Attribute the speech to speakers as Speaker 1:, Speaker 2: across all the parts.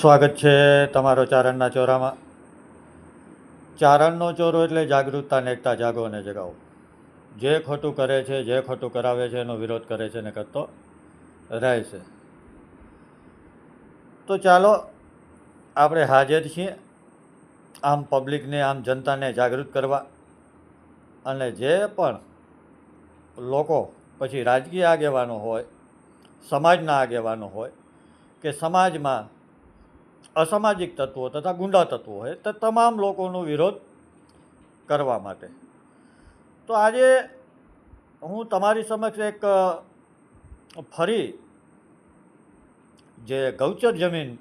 Speaker 1: સ્વાગત છે તમારો ચારણના ચોરામાં. ચારણનો ચોરો એટલે જાગૃતતા, નેકતા, જાગો અને જગાવો. જે ખોટું કરે છે, જે ખોટું કરાવે છે, એનો વિરોધ કરે છે ને કરતો રહે છે. તો ચાલો, આપણે હાજર છીએ આમ પબ્લિકને, આમ જનતાને જાગૃત કરવા અને જે પણ લોકો, પછી રાજકીય આગેવાનો હોય, સમાજના આગેવાનો હોય, કે સમાજમાં અસામાજિક તત્વો તથા ગુંડા તત્વો હોય, તે તમામ લોકોનો વિરોધ કરવા માટે. તો આજે હું તમારી સમક્ષ એક ફરી જે ગૌચર જમીન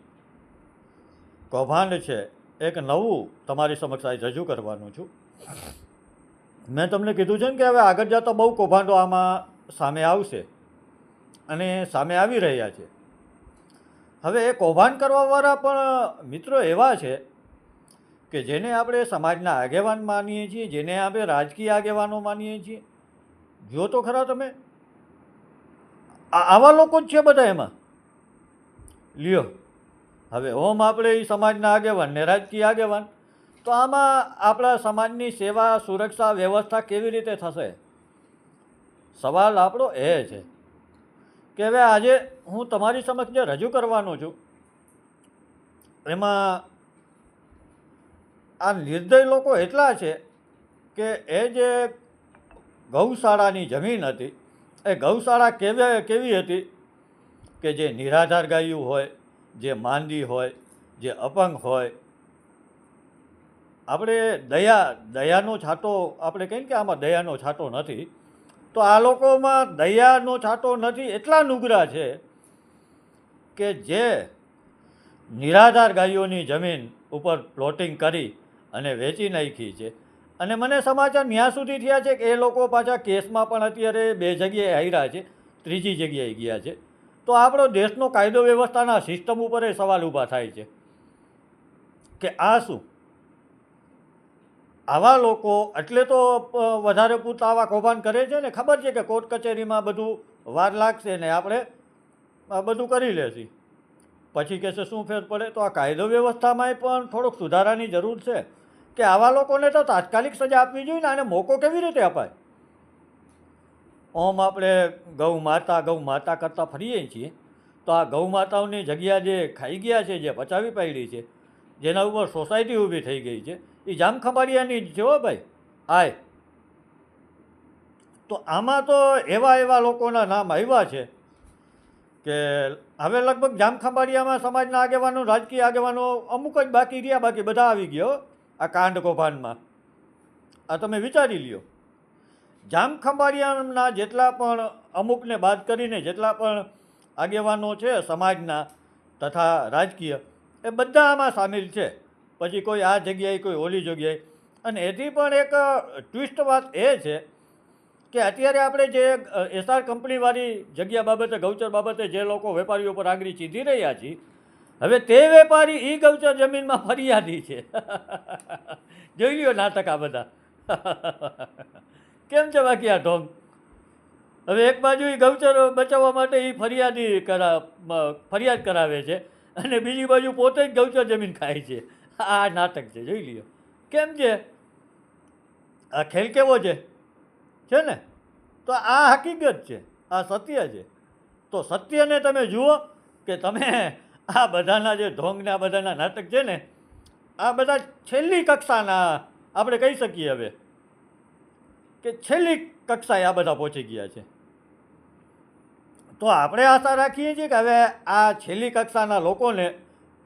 Speaker 1: કૌભાંડ છે, એક નવું તમારી સમક્ષ આજે રજૂ કરવાનું છું. મેં તમને કીધું છે ને કે હવે આગળ જતા બહુ કૌભાંડો આમાં સામે આવશે. અને સામે આવી રહ્યા છે. હવે એ કૌભાંડ કરવાવાળા પણ મિત્રો એવા છે કે જેને આપણે સમાજના આગેવાન માનીએ છીએ, જેને આપણે રાજકીય આગેવાનો માનીએ છીએ. જો તો ખરા તમે. આવા લોકો જ છે બધા એમાં. લ્યો, હવે ઓમ આપણે એ સમાજના આગેવાન ને રાજકીય આગેવાન, તો આમાં આપણા સમાજની સેવા, સુરક્ષા, વ્યવસ્થા કેવી રીતે થશે? સવાલ આપણો એ છે. કે હવે આજે હું તમારી સમક્ષ જે રજૂ કરવાનો છું, એમાં આ નિર્દય લોકો એટલા છે કે એ જે ગૌશાળાની જમીન હતી, એ ગૌશાળા કેવી કેવી હતી કે જે નિરાધાર ગાયું હોય, જે માંદી હોય, જે અપંગ હોય. આપણે દયા, દયાનો છાંટો, આપણે કહીએ કે આમાં દયાનો છાંટો નથી તો આ લોકોમાં દયાનો છાંટો નથી, એટલા નુગરા છે કે જે નિરાધાર ગાયોની જમીન ઉપર પ્લોટિંગ કરી અને વેચી નાખી છે. અને મને સમાચાર ન્યા સુધી થયા છે કે એ લોકો પાછા કેસમાં પણ અત્યારે બે જગ્યાએ હાર્યા છે, ત્રીજી જગ્યાએ ગયા છે. તો આપણો દેશનો કાયદો વ્યવસ્થાના સિસ્ટમ ઉપર એ સવાલ ઊભા થાય છે કે આ શું? આવા લોકો એટલે તો વધારે પૂરતા આવા કૌભાંડ કરે છે ને, ખબર છે કે કોર્ટ કચેરીમાં બધું વાર લાગશે ને આપણે બધું કરી લેશી. પછી કહેશે શું ફેર પડે? તો આ કાયદો વ્યવસ્થામાંય પણ થોડોક સુધારાની જરૂર છે કે આવા લોકોને તો તાત્કાલિક સજા આપવી જોઈએ ને, આને મોકો કેવી રીતે અપાય? ઓમ આપણે ગૌ માતા ગૌ માતા કરતાં ફરીએ છીએ, તો આ ગૌ માતાઓની જગ્યા જે ખાઈ ગયા છે, જે પચાવી પાડી છે, જેના ઉપર સોસાયટી ઊભી થઈ ગઈ છે એ જામખંભાળિયાની જ છે હો ભાઈ. આય. તો આમાં તો એવા એવા લોકોના નામ આવ્યા છે કે હવે લગભગ જામખંભાળિયામાં સમાજના આગેવાનો, રાજકીય આગેવાનો અમુક જ બાકી રહ્યા, બાકી બધા આવી ગયો આ કાંડ કૌભાંડમાં. આ તમે વિચારી લ્યો. જામખંભાળિયાના જેટલા પણ અમુકને બાદ કરીને જેટલા પણ આગેવાનો છે, સમાજના તથા રાજકીય, એ બધા આમાં સામેલ છે. પછી કોઈ આ જગ્યાએ, કોઈ ઓલી જગ્યાએ. અને એથી પણ એક ટ્વિસ્ટ વાત એ છે કે અત્યારે આપણે જે એસઆર કંપનીવાળી જગ્યા બાબતે, ગૌચર બાબતે જે લોકો વેપારીઓ પર આંગળી ચીંધી રહ્યા છીએ હવે તે વેપારી એ ગૌચર જમીનમાં ફરિયાદી છે. જોઈ લ્યો નાટક આ બધા. કેમ છે બાકી આ ઢોંગ? હવે એક બાજુ એ ગૌચર બચાવવા માટે એ ફરિયાદી કરા ફરિયાદ કરાવે છે અને બીજી બાજુ પોતે જ ગૌચર જમીન ખાય છે. આ નાટક છે, જોઈ લ્યો. કેમ છે? આ ખેલ કેવો છે? છે ને? તો આ હકીકત છે, આ સત્ય છે. તો સત્યને તમે જુઓ કે તમે આ બધાના જે ઢોંગને બધાના નાટક છે ને, આ બધા છેલ્લી કક્ષાના, આપણે કહી શકીએ હવે, કે છેલ્લી કક્ષાએ આ બધા પહોંચી ગયા છે. તો આપણે આશા રાખીએ છીએ કે હવે આ છેલ્લી કક્ષાના લોકોને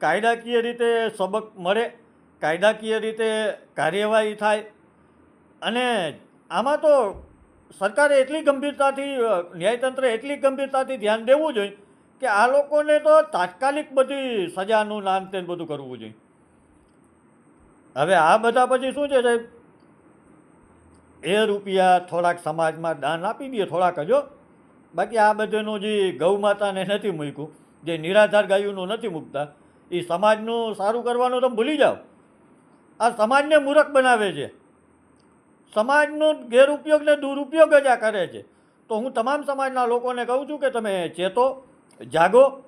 Speaker 1: કાયદાકીય રીતે સબક મળે, કાયદાકીય રીતે કાર્યવાહી થાય. અને આમાં તો સરકારે એટલી ગંભીરતાથી ન્યાયતંત્રે એટલી ગંભીરતાથી ધ્યાન દેવું જોઈએ કે આ લોકોને તો તાત્કાલિક બધી સજાનું નામ તે બધું કરવું જોઈએ. હવે આ બધા પછી શું છે સાહેબ? એ રૂપિયા થોડાક સમાજમાં દાન આપી દઈએ થોડાક હજો બાકી આ બધાનું જે ગૌ માતાને નથી મૂક્યું, જે નિરાધાર ગાયોનું નથી મૂકતા એ સમાજનું સારું કરવાનું તમે ભૂલી જાઓ. આ સમાજને મૂરખ બનાવે છે. સમાજનો ગેરઉપયોગ ને દુરુપયોગ જ આ કરે છે. તો હું તમામ સમાજના લોકોને કહું છું કે તમે ચેતો, જાગો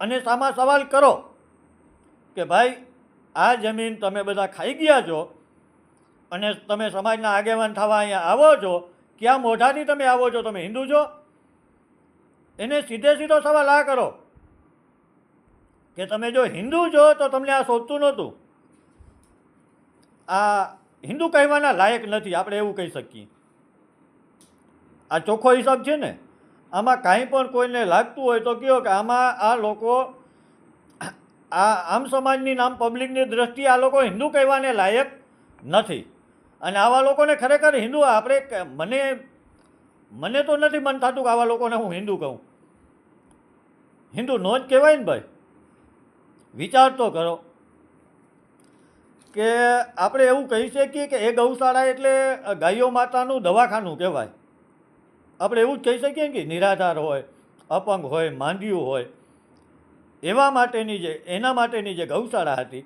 Speaker 1: અને સામા સવાલ કરો કે ભાઈ, આ જમીન તમે બધા ખાઈ ગયા છો અને તમે સમાજના આગેવાન થવા અહીંયા આવો છો, ક્યાં મોઢાથી તમે આવો છો, તમે હિન્દુ છો? એને સીધે સીધો સવાલ આ કરો. કે તમે જો હિન્દુ છો તો તમને આ શોધતું નહોતું. આ હિન્દુ કહેવાના લાયક નથી, આપણે એવું કહી શકીએ. આ ચોખ્ખો હિસાબ છે ને, આમાં કાંઈ પણ કોઈને લાગતું હોય તો કહો કે આમાં આ લોકો, આ આમ સમાજની નામ પબ્લિકની દ્રષ્ટિએ આ લોકો હિન્દુ કહેવાને લાયક નથી. અને આવા લોકોને ખરેખર હિન્દુ આપણે મને મને તો નથી મન થતું કે આવા લોકોને હું હિન્દુ કહું. હિન્દુ નો જ કહેવાય ને ભાઈ. વિચાર તો કરો કે આપણે એવું કહી શકીએ કે એ ગૌશાળા એટલે ગાયો માતાનું દવાખાનું કહેવાય. આપણે એવું જ કહી શકીએ કે નિરાધાર હોય, અપંગ હોય, માંદિયું હોય, એવા માટેની જે, એના માટેની જે ગૌશાળા હતી,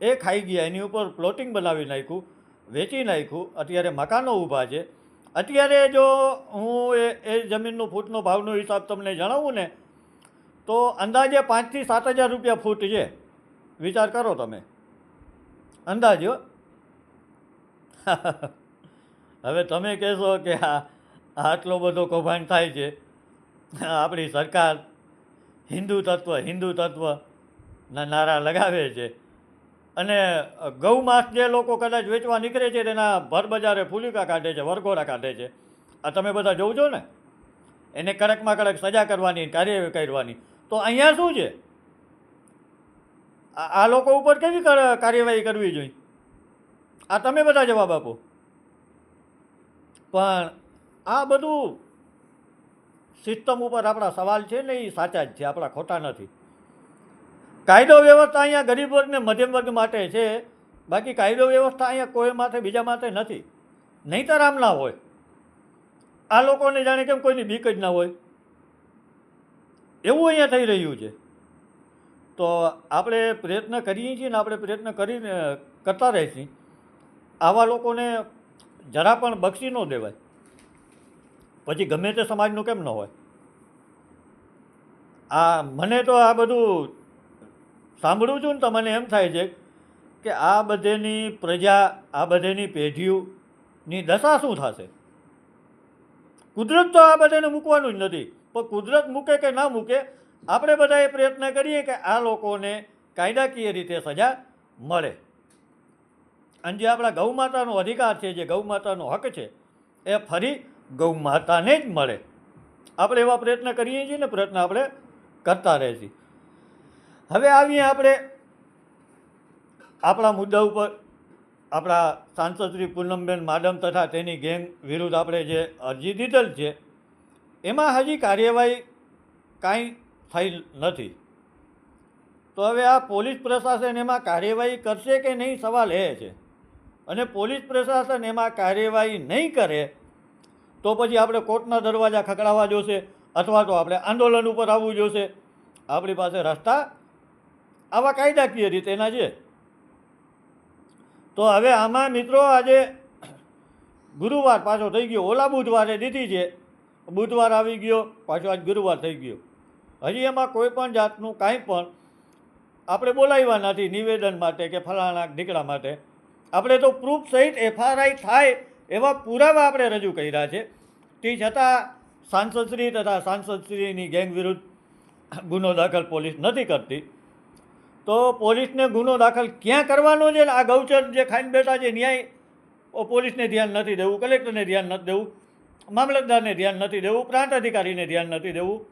Speaker 1: એ ખાઈ ગયા, એની ઉપર પ્લોટિંગ બનાવી નાખ્યું, વેચી નાખ્યું, અત્યારે મકાનો ઊભા છે. અત્યારે જો હું એ એ જમીનનું ફૂટનો ભાવનો હિસાબ તમને જણાવું ને તો અંદાજે પાંચથી સાત હજાર રૂપિયા ફૂટ છે. વિચાર કરો તમે. અંદાજ હવે તમે કહેશો કે આ આટલો બધો કૌભાંડ થાય છે. આપણી સરકાર હિન્દુ તત્વ, હિન્દુ તત્વના નારા લગાવે છે. અને ગૌ માંસ જે લોકો કદાચ વેચવા નીકળે છે તેના ભર બજારે ફૂલિકા કાઢે છે, વરઘોડા કાઢે છે. આ તમે બધા જોવ છો ને. એને કડકમાં કડક સજા કરવાની, કાર્યવાહી કરવાની. તો અહીંયા શું છે? આ લોકો ઉપર કેવી કાર્યવાહી કરવી જોઈએ? આ તમે બધા જવાબ આપો. પણ આ બધું સિસ્ટમ ઉપર આપણા સવાલ છે ને એ સાચા જ છે, આપણા ખોટા નથી. કાયદો વ્યવસ્થા અહીંયા ગરીબ વર્ગ ને મધ્યમ વર્ગ માટે છે, બાકી કાયદો વ્યવસ્થા અહીંયા કોઈ માથે બીજા માથે નથી. નહીંતર આમ ના હોય. આ લોકોને જાણે કેમ કોઈની બીક જ ના હોય? એવું અહીંયા થઈ રહ્યું છે. તો આપણે પ્રયત્ન કરીએ છીએ ને આપણે પ્રયત્ન કરીને કરતા રહીશું. આવા લોકોને જરા પણ બક્ષી ન દેવાય. પછી ગમે તે સમાજનું કેમ ન હોય? આ મને તો આ બધું સાંભળું છું ને તો મને એમ થાય છે કે આ બધેની પ્રજા, આ બધેની પેઢીઓની દશા શું થશે? કુદરત તો આ બધાને મૂકવાનું જ નથી. પણ કુદરત મૂકે કે ના મૂકે, આપણે બધાએ પ્રયત્ન કરીએ કે આ લોકોને કાયદાકીય રીતે સજા મળે. અને જે આપણા ગૌ માતાનો અધિકાર છે, જે ગૌ માતાનો હક છે, એ ફરી ગૌ માતાને જ મળે. આપણે એવા પ્રયત્ન કરીએ છીએ ને, પ્રયત્ન આપણે કરતા રહે છીએ. હવે આવીએ આપણે આપણા મુદ્દા ઉપર. આપણા સાંસદ શ્રી પૂનમબેન માડમ તથા તેની ગેંગ વિરુદ્ધ આપણે જે અરજી દીધેલ છે એમાં હજી કાર્યવાહી કાંઈ થઈ નથી. તો હવે આ પોલીસ પ્રશાસન એમાં કાર્યવાહી કરશે કે નહીં સવાલ એ છે. અને પોલીસ પ્રશાસન એમાં કાર્યવાહી નહીં કરે, તો પછી આપણે કોર્ટના દરવાજા ખખડાવવા જોશે, અથવા તો આપણે આંદોલન ઉપર આવવું જોશે. આપણી પાસે રસ્તા આવા કાયદાકીય રીતેના છે. તો હવે આમાં મિત્રો આજે ગુરુવાર પાછો થઈ ગયો. ઓલા બુધવારે દીધી છે. બુધવાર આવી ગયો, પાછો આજ ગુરુવાર થઈ ગયો. હજી એમાં કોઈ પણ જાતનું કાંઈ પણ આપણે બોલાવ્યા નથી નિવેદન માટે કે ફલાણા દીકરા માટે. આપણે તો પ્રૂફ સહિત એફઆરઆઈ થાય એવા પુરાવા આપણે રજૂ કર્યા છે. તે છતાં સાંસદશ્રી તથા સાંસદશ્રીની ગેંગ વિરુદ્ધ ગુનો દાખલ પોલીસ નથી કરતી. તો પોલીસને ગુનો દાખલ ક્યાં કરવાનો છે? ને આ ગૌચર જે ખાઈને બેઠા છે, ન્યાય પોલીસને ધ્યાન નથી દેવું, કલેક્ટરને ધ્યાન નથી દેવું. મામલતદારને ધ્યાન નથી દેવું, પ્રાંત અધિકારીને ધ્યાન નથી દેવું.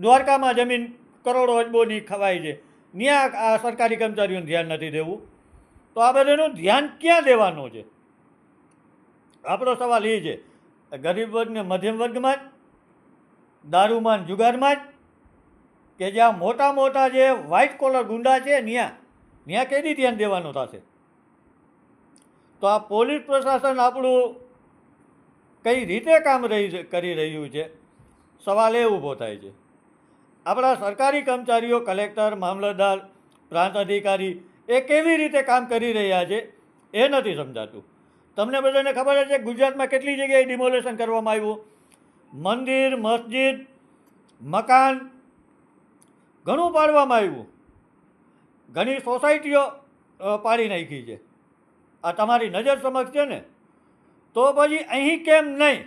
Speaker 1: દ્વારકામાં જમીન કરોડો અજબોની ખવાય છે. ત્યાં આ સરકારી કર્મચારીઓને ધ્યાન નથી દેવું. તો આ બધાનું ધ્યાન ક્યાં દેવાનું છે? આપણો સવાલ એ છે ગરીબ વર્ગને મધ્યમ વર્ગમાં જ, દારૂમાં જુગારમાં જ, કે જ્યાં મોટા મોટા જે વ્હાઇટ કોલર ગુંડા છે ત્યાં ત્યાં કેદી ધ્યાન દેવાનું થશે? તો આ પોલીસ પ્રશાસન આપણું કઈ રીતે કામ રહી કરી રહ્યું છે? સવાલ એ ઊભો થાય છે. આપણા સરકારી કર્મચારીઓ, કલેક્ટર, મામલતદાર, પ્રાંત અધિકારી એ કેવી રીતે કામ કરી રહ્યા છે એ નથી સમજાતું. તમને બધાને ખબર છે ગુજરાતમાં કેટલી જગ્યાએ ડિમોલેશન કરવામાં આવ્યું? મંદિર, મસ્જિદ, મકાન ઘણું પાડવામાં આવ્યું. ઘણી સોસાયટીઓ પાડી નાખી છે. આ તમારી નજર સમક્ષ છે ને? તો પછી અહીં કેમ નહીં?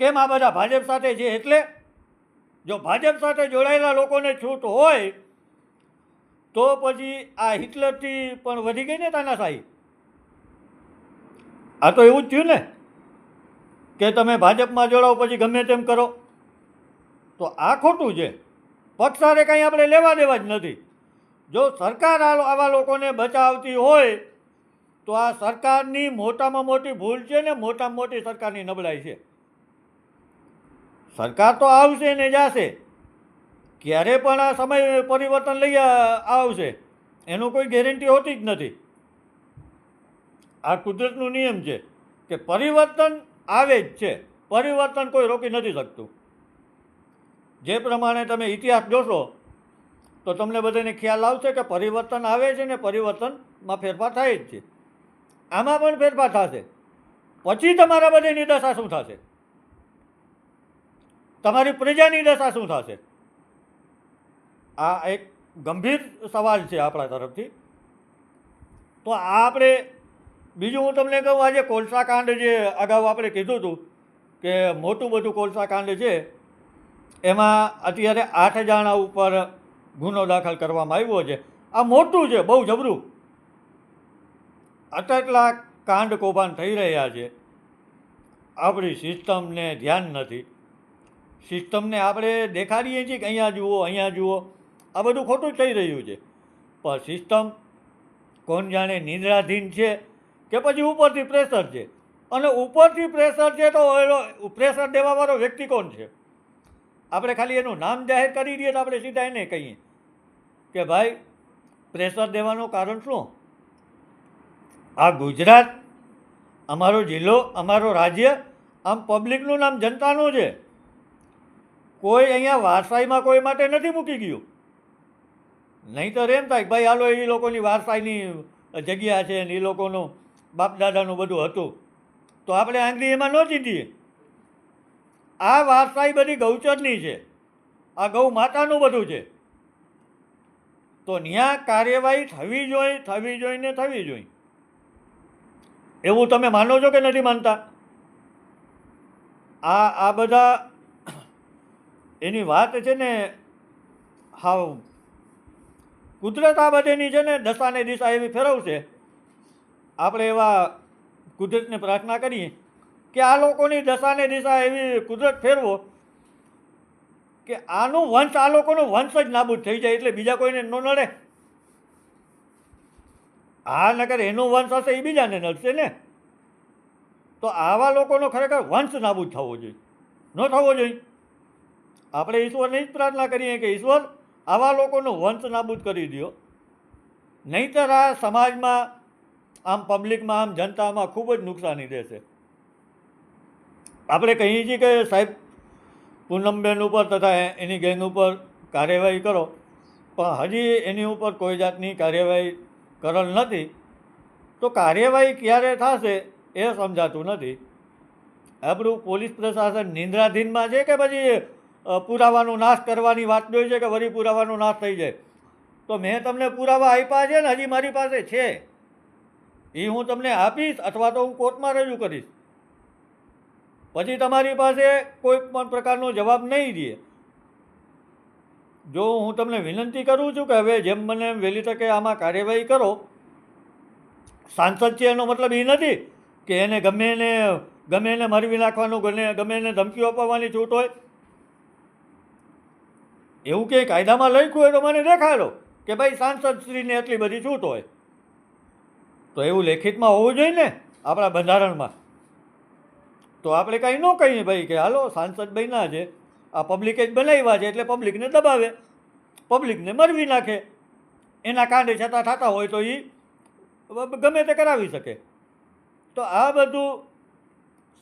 Speaker 1: કેમ આ બધા ભાજપ સાથે છે? એટલે જો ભાજપ સાથે જોડાયેલા લોકોને છૂટ હોય, તો પછી આ હિટલરથી પણ વધી ગઈ ને તાનાશાહી? આ તો એવું જ થયું ને, કે તમે ભાજપમાં જોડાઓ પછી ગમે તેમ કરો. તો આ ખોટું છે. પક્ષ સાથે કંઈ આપણે લેવા દેવા જ નથી. જો સરકાર આવા લોકોને બચાવતી હોય તો આ સરકારની મોટામાં મોટી ભૂલ છે ને મોટામાં મોટી સરકારની નબળાઈ છે. સરકાર તો આવશે ને જશે. ક્યારે પણ આ સમય પરિવર્તન લઈ આવશે, એનું કોઈ ગેરંટી હોતી જ નથી. આ કુદરતનો નિયમ છે કે પરિવર્તન આવે જ છે, પરિવર્તન કોઈ રોકી નથી શકતું. જે પ્રમાણે તમે ઇતિહાસ જોશો, તો તમને બધાને ખ્યાલ આવશે કે પરિવર્તન આવે છે ને પરિવર્તનમાં ફેરફાર થાય જ છે. આમાં પણ ફેરફાર થશે. પછી તમારા બધાની દશા શું થશે? તમારી પ્રજાની દશા શું થશે? આ એક ગંભીર સવાલ છે આપણા તરફથી. તો આ આપણે, બીજું હું તમને કહું, આજે કોલસા કાંડ જે અગાઉ આપણે કીધું હતું કે મોટું બધું કોલસા કાંડ છે, એમાં અત્યારે આઠ જણા ઉપર ગુનો દાખલ કરવામાં આવ્યો છે. આ મોટું છે, બહુ જબરું. આટલા કાંડ કૌભાંડ થઈ રહ્યા છે. આપણી સિસ્ટમને ધ્યાન નથી. સિસ્ટમને આપણે દેખાડીએ છીએ કે અહીંયા જુઓ અહીંયા જુઓ. આ બધું ખોટું થઈ રહ્યું છે. પણ સિસ્ટમ કોણ જાણે નિંદ્રાધીન છે કે પછી ઉપરથી પ્રેશર છે? અને ઉપરથી પ્રેશર છે તો પ્રેશર દેવાવાળો વ્યક્તિ કોણ છે? આપણે ખાલી એનું નામ જાહેર કરી દઈએ તો આપણે સીધા એને કહીએ કે ભાઈ, પ્રેશર દેવાનું કારણ શું? આ ગુજરાત, અમારો જિલ્લો, અમારો રાજ્ય, આમ પબ્લિકનું નામ જનતાનું છે. કોઈ અહીંયા વારસાઈમાં કોઈ માટે નથી મૂકી ગયું. નહીં તો એમ થાય ભાઈ હાલો એ લોકોની વારસાઈની જગ્યા છે ને એ લોકોનું બાપ દાદાનું બધું હતું. તો આપણે આંગળી એમાં ન જીતીએ આ વારસાઈ બધી ગૌચરની છે. આ ગૌ માતાનું બધું છે. તો ત્યાં કાર્યવાહી થવી જોઈએ થવી જોઈએ ને થવી જોઈએ એવું તમે માનો છો કે નથી માનતા? આ આ બધા એની વાત છે ને, હાવ કુદરત આ બધેની છે ને દશાને દિશા એવી ફેરવશે. આપણે એવા કુદરતને પ્રાર્થના કરીએ કે આ લોકોની દશાને દિશા એવી કુદરત ફેરવો કે આનું વંશ, આ લોકોનો વંશ જ નાબૂદ થઈ જાય એટલે બીજા કોઈને ન નડે. આ નગર એનું વંશ હશે એ બીજાને નડશે ને? તો આવા લોકોનો ખરેખર વંશ નાબૂદ થવો જોઈએ. ન થવો જોઈએ. આપણે ઈશ્વરને જ પ્રાર્થના કરીએ કે ઈશ્વર આવા લોકોનો વંશ નાબૂદ કરી દો નહીંતર આ સમાજમાં, આમ પબ્લિકમાં આમ જનતામાં ખૂબ જ નુકસાની દેશે. આપણે કહીએ છીએ કે સાહેબ, પૂનમબેન ઉપર તથા એની ગેંગ ઉપર કાર્યવાહી કરો. પણ હજી એની ઉપર કોઈ જાતની કાર્યવાહી કરેલ નથી, તો કાર્યવાહી ક્યારે થશે એ સમજાતું નથી. આપણું પોલીસ પ્રશાસન નિંદ્રાધીનમાં છે કે પછી પુરાવાનો નાશ કરવાની વાત જોઈ છે કે વળી પુરાવાનો નાશ થઈ જાય? તો મેં તમને પુરાવા આપ્યા છે ને, હજી મારી પાસે છે. એ હું તમને આપીશ અથવા તો હું કોર્ટમાં રજૂ કરીશ. પછી તમારી પાસે કોઈ પણ પ્રકારનો જવાબ નહીં દે. જો હું તમને વિનંતી કરું છું કે હવે જેમ મને એમ વહેલી તકે આમાં કાર્યવાહી કરો. સાંસદ છે એનો મતલબ એ નથી કે એને ગમે એને ગમે એને મરવી નાખવાનું ગમે ગમે એને ધમકીઓ અપાવવાની છૂટ હોય. એવું કે કાયદામાં લખ્યું હોય તો મને દેખાડો કે ભાઈ સાંસદ શ્રીને એટલી બધી છૂટ હોય. તો એવું લેખિતમાં હોવું જોઈએ ને આપણા બંધારણમાં. તો આપણે કાંઈ ન કહીએ ભાઈ કે હાલો સાંસદ ના છે. આ પબ્લિકે જ બનાવ્યા છે એટલે પબ્લિકને દબાવે. પબ્લિકને મરવી નાખે. એના કાંડે છતાં થતા હોય તો એ ગમે તે કરાવી શકે. તો આ બધું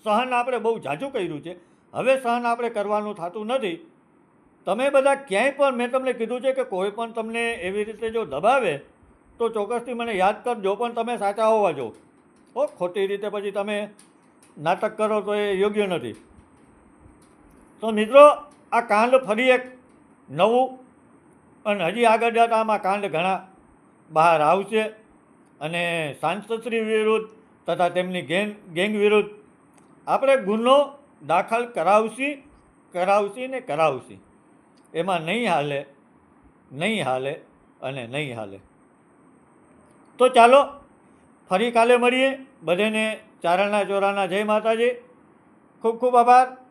Speaker 1: સહન આપણે બહુ ઝાઝું કર્યું છે. હવે સહન આપણે કરવાનું થતું નથી. તમે બધા ક્યાંય પણ મેં તમને કીધું છે કે કોઈ પણ તમને એવી રીતે જો દબાવે, તો ચોક્કસથી મને યાદ કરજો, પણ તમે સાચા હોવા જો. હો, ખોટી રીતે પછી તમે નાટક કરો તો એ યોગ્ય નથી. તો મિત્રો, આ કાંડ ફરી એક નવું અને હજી આગળ જતા આમાં કાંડ ઘણા બહાર આવશે અને સાંસદશ્રી વિરુદ્ધ તથા તેમની ગેંગ ગેંગ વિરુદ્ધ આપણે ગુનો દાખલ કરાવશી કરાવશી ને કરાવશી. એમાં નહીં હાલે નહીં હાલે અને નહીં હાલે. તો ચાલો, ફરી કાલે મળીએ. બધાને ચારણના ચોરાના જય માતાજી. ખૂબ ખૂબ આભાર.